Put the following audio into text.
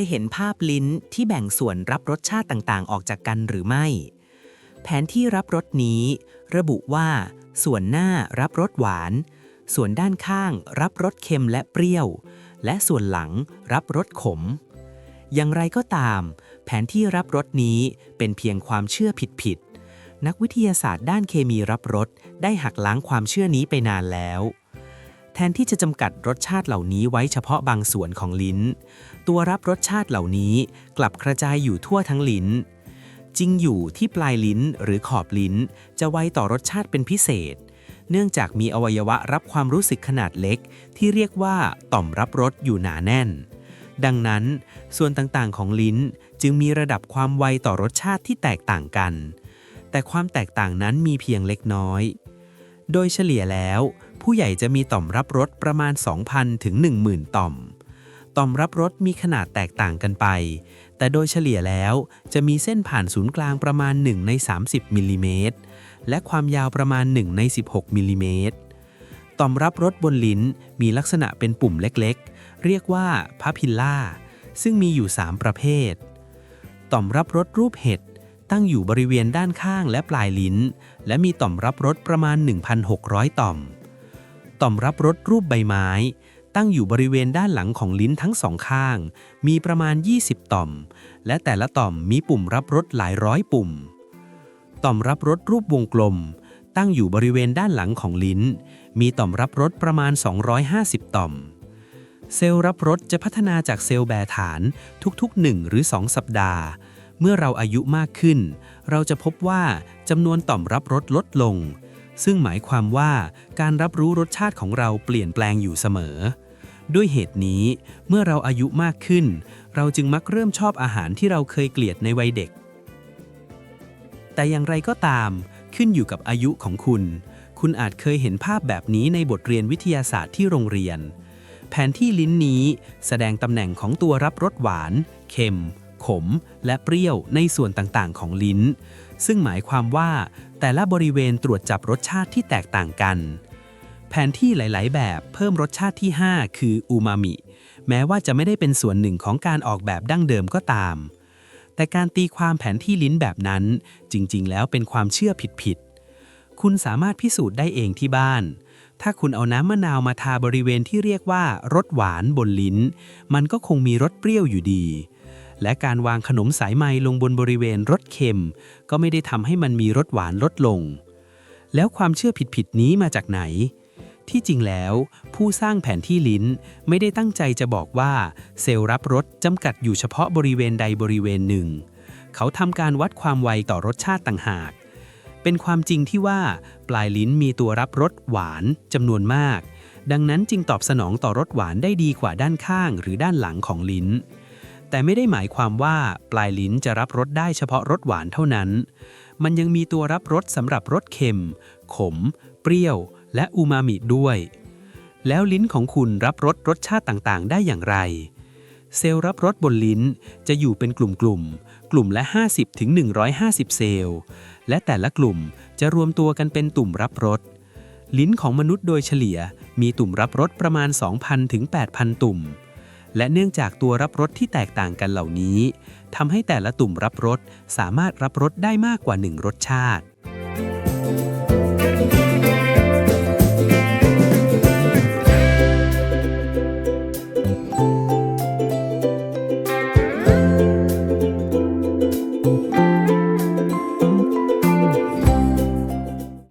ยเห็นภาพลิ้นที่แบ่งส่วนรับรสชาติต่างๆ ออกจากกันหรือไม่ แผนที่รับรสนี้ ระบุว่า ส่วนหน้ารับรสหวาน ส่วนด้านข้างรับรสเค็มและเปรี้ยว และส่วนหลังรับรสขม อย่างไรก็ตาม แผนที่รับรสนี้เป็นเพียงความเชื่อผิดๆนักวิทยาศาสตร์ด้านเคมีรับรสได้หักล้างความเชื่อนี้ไปนานแล้ว แทนที่จะจำกัดรสชาติเหล่านี้ไว้เฉพาะบางส่วนของลิ้น ตัวรับรสชาติเหล่านี้กลับกระจายอยู่ทั่วทั้งลิ้น จริงอยู่ที่ปลายลิ้นหรือขอบลิ้น จะไวต่อรสชาติเป็นพิเศษ เนื่องจากมีอวัยวะรับความรู้สึกขนาดเล็ก ที่เรียกว่าต่อมรับรสอยู่หนาแน่น ดังนั้น ส่วนต่างๆของลิ้นจึงมีระดับความไวต่อรสชาติที่แตกต่างกัน แต่ความแตกต่างนั้นมีเพียงเล็กน้อย โดยเฉลี่ยแล้ว ผู้ใหญ่จะมีต่อมรับรสประมาณ 2,000 ถึง 10,000 ต่อม ต่อมรับรสมีขนาดแตกต่างกันไป แต่โดยเฉลี่ยแล้วจะมีเส้นผ่านศูนย์กลางประมาณ 1 ใน 30มิลลิเมตร และความยาวประมาณ 1 ใน 16มิลลิเมตร ต่อมรับรสบนลิ้นมีลักษณะเป็นปุ่มเล็กๆ เรียกว่าพาพิลล่า ซึ่งมีอยู่ 3 ประเภท ต่อมรับรสรูปเห็ดตั้งอยู่บริเวณด้านข้างและปลายลิ้น และมีต่อมรับรสประมาณ 1,600 ต่อม ต่อมรับรสรูปใบไม้ ตั้งอยู่บริเวณด้านหลังของลิ้นทั้งสองข้าง มีประมาณ 20 ต่อม และแต่ละต่อมมีปุ่มรับรสหลายร้อยปุ่ม ต่อมรับรสรูปวงกลม ตั้งอยู่บริเวณด้านหลังของลิ้น มีต่อมรับรสประมาณ 250 ต่อม เซลล์รับรสจะพัฒนาจากเซลล์แบฐานทุกๆ 1 หรือ 2 สัปดาห์ เมื่อเราอายุมากขึ้น เราจะพบว่าจำนวนต่อมรับรสลดลง ซึ่งหมายความว่าการรับรู้รสชาติของเราเปลี่ยนแปลงอยู่เสมอ ด้วยเหตุนี้เมื่อเราอายุมากขึ้น เราจึงมักเริ่มชอบอาหารที่เราเคยเกลียดในวัยเด็ก แต่อย่างไรก็ตาม ขึ้นอยู่กับอายุของคุณ คุณอาจเคยเห็นภาพแบบนี้ในบทเรียนวิทยาศาสตร์ที่โรงเรียน แผนที่ลิ้นนี้แสดงตำแหน่งของตัวรับรสหวาน เค็มขมและเปรี้ยวในส่วนต่างๆ ของลิ้น ซึ่งหมายความว่า แต่ละบริเวณตรวจจับรสชาติที่แตกต่างกัน แผนที่หลาย ๆ แบบเพิ่มรสชาติที่ 5 คืออูมามิ แม้ว่าจะไม่ได้เป็นส่วนหนึ่งของการออกแบบดั้งเดิมก็ตาม แต่การตีความแผนที่ลิ้นแบบนั้นจริง ๆ แล้วเป็นความเชื่อผิด ๆ คุณสามารถพิสูจน์ได้เองที่บ้าน ถ้าคุณเอาน้ำมะนาวมาทาบริเวณที่เรียกว่ารสหวานบนลิ้น มันก็คงมีรสเปรี้ยวอยู่ดี และการวางขนมสายไหมลงบนบริเวณรสเค็ม ก็ไม่ได้ทำให้มันมีรสหวานลดลง แล้วความเชื่อผิดๆนี้มาจากไหน ที่จริงแล้ว ผู้สร้างแผนที่ลิ้นไม่ได้ตั้งใจจะบอกว่า เซลล์รับรสจำกัดอยู่เฉพาะบริเวณใดบริเวณหนึ่ง เขาทำการวัดความไวต่อรสชาติต่างหาก เป็นความจริงที่ว่า ปลายลิ้นมีตัวรับรสหวานจำนวนมาก ดังนั้นจึงตอบสนองต่อรสหวานได้ดีกว่าด้านข้างหรือด้านหลังของลิ้น แต่ไม่ได้หมายความว่าปลายลิ้นจะรับรสได้เฉพาะรสหวานเท่านั้น มันยังมีตัวรับรสสำหรับรสเค็ม ขม เปรี้ยว และอูมามิด้วย แล้วลิ้นของคุณรับรสรสชาติต่างๆ ได้อย่างไร เซลล์รับรสบนลิ้นจะอยู่เป็นกลุ่มๆกลุ่มละ 50-150 เซลล์ และแต่ละกลุ่มจะรวมตัวกันเป็นตุ่มรับรสลิ้นของมนุษย์โดยเฉลี่ยมีตุ่มรับรสประมาณ 2,000ถึง8,000 ตุ่ม และเนื่องจากตัวรับรสที่แตกต่างกันเหล่านี้ทำให้แต่ละตุ่มรับรสสามารถรับรสได้มากกว่าหนึ่งรสชาติ